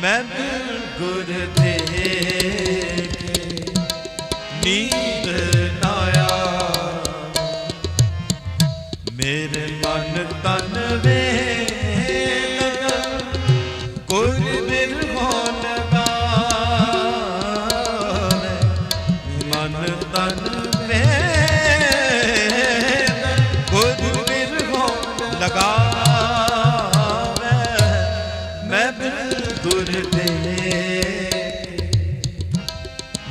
ਮੈਂ ਗੁਰ ਦੇਖ ਨੀ ਸੁਰਤੇ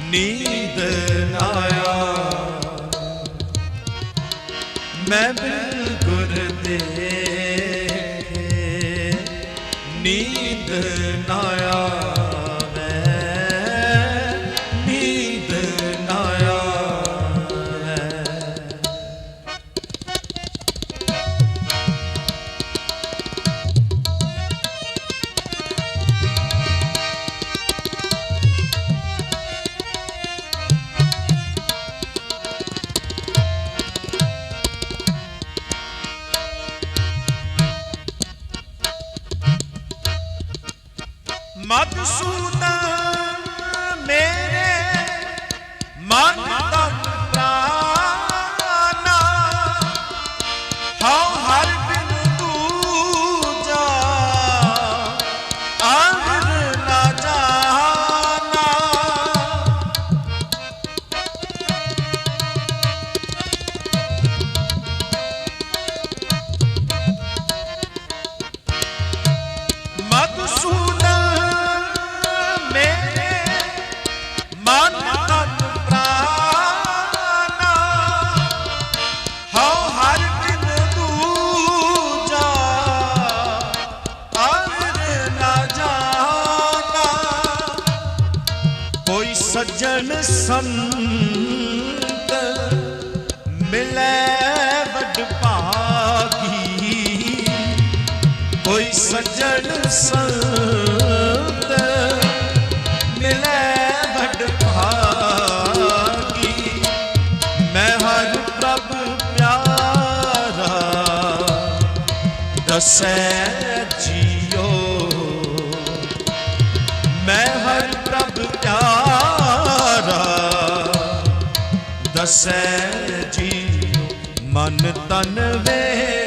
ਨੀਂਦ ਨਾਇਆ ਮੈਂ ਬਿਨ ਗੁਰ ਦੇ ਕੋਈ ਸੱਜਣ ਸੰਤ ਮਿਲੇ ਵੱਡ ਭਾਗੀ। ਮੈਂ ਹਰ ਪ੍ਰਭ ਪਿਆਰਾ, ਦਸੈ ਜੀਓ। ਮੈਂ ਹਰ ਪ੍ਰਭ ਪਿਆਰਾ, ਦਸੈ ਜੀਓ। ਮਨ ਤਨ ਵੇ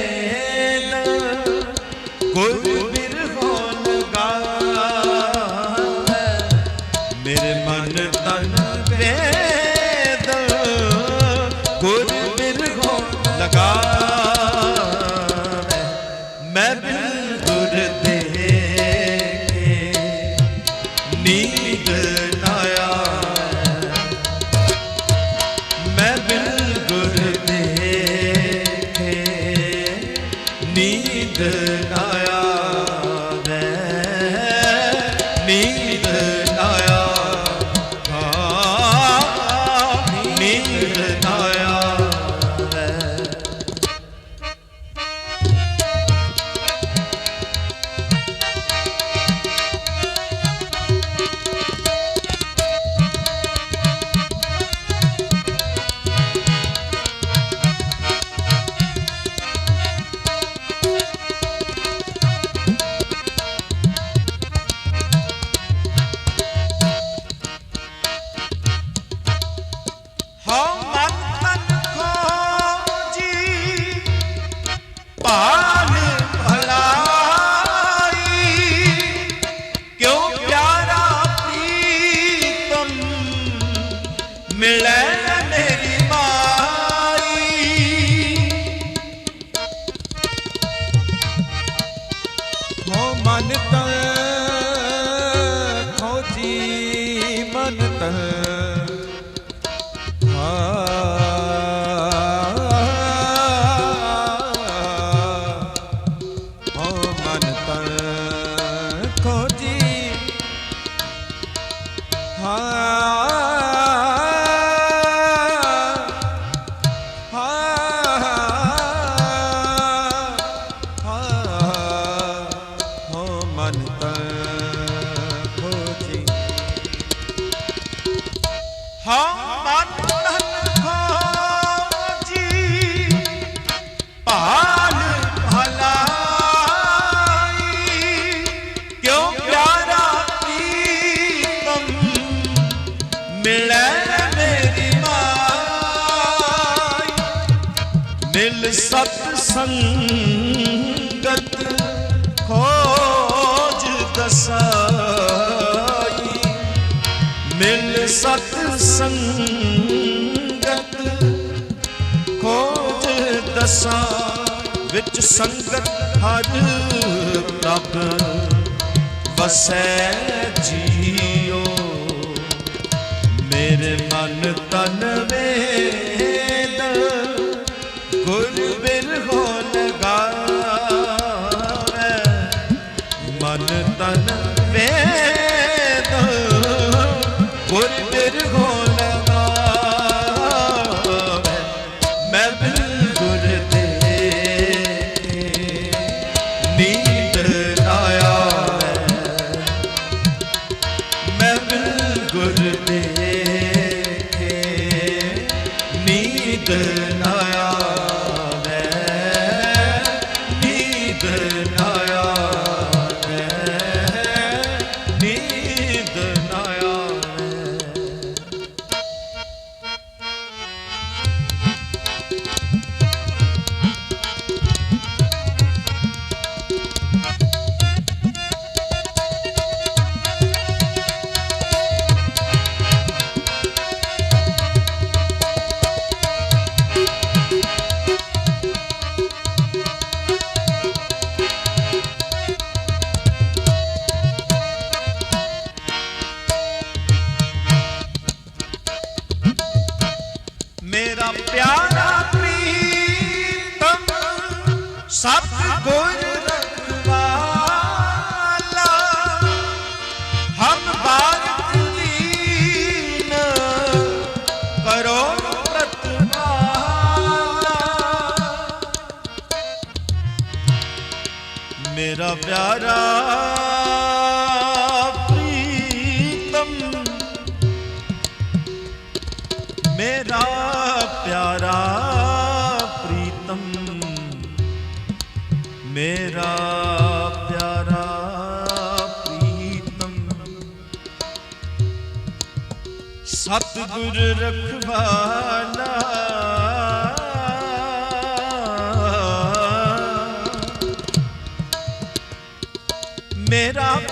ਜੀ। ਭਾਲ ਭਲਾਈ। ਕਿਉਂ ਪਿਆਰਾ ਪ੍ਰੀਤਮ? ਮੇਰੀ ਮਾਈ। ਮਿਲ ਸੰਗਤ ਖੋਜ ਦਸਾ ਸੰਗਤ ਹਰ ਰੱਬ ਵਸੈ ਜੀਓ। ਮੇਰੇ ਮਨ ਤਨ ਵੇ ਦੀਦ ਨਾਇਆ। ਪਿਆਰਾ ਪ੍ਰੀਤਮ। ਮੇਰਾ ਪਿਆਰਾ ਪ੍ਰੀਤਮ ਮੇਰਾ ਪਿਆਰਾ ਪ੍ਰੀਤਮ। ਸਤਿਗੁਰ ਰਖਵਾਲ मेरा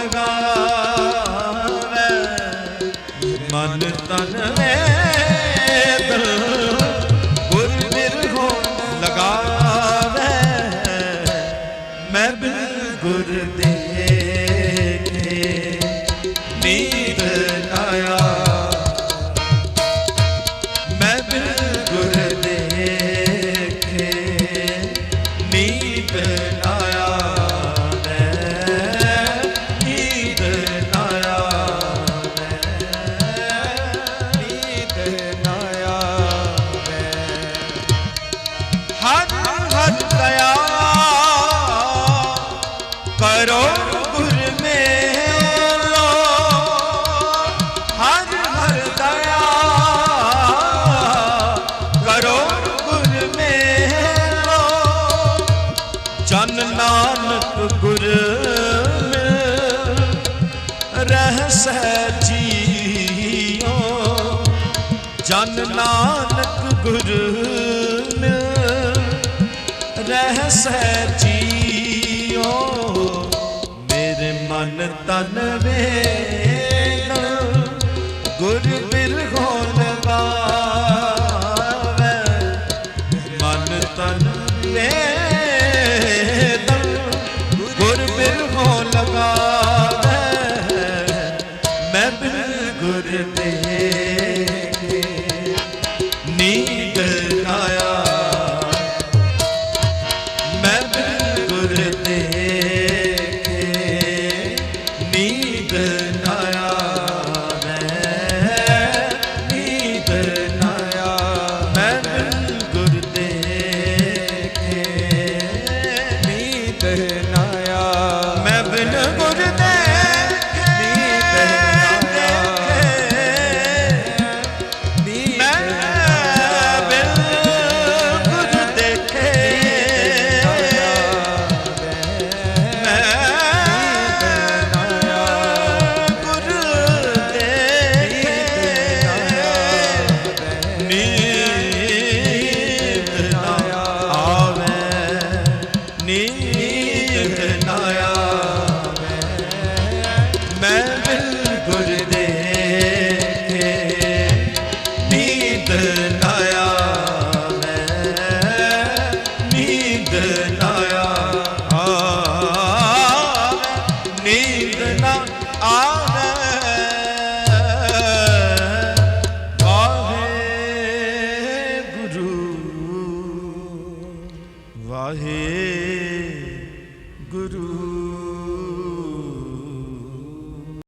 ਮਿਲ ਰਹਿ ਸਹਿ ਜੀਓ। ਮੇਰੇ ਮਨ ਤਨ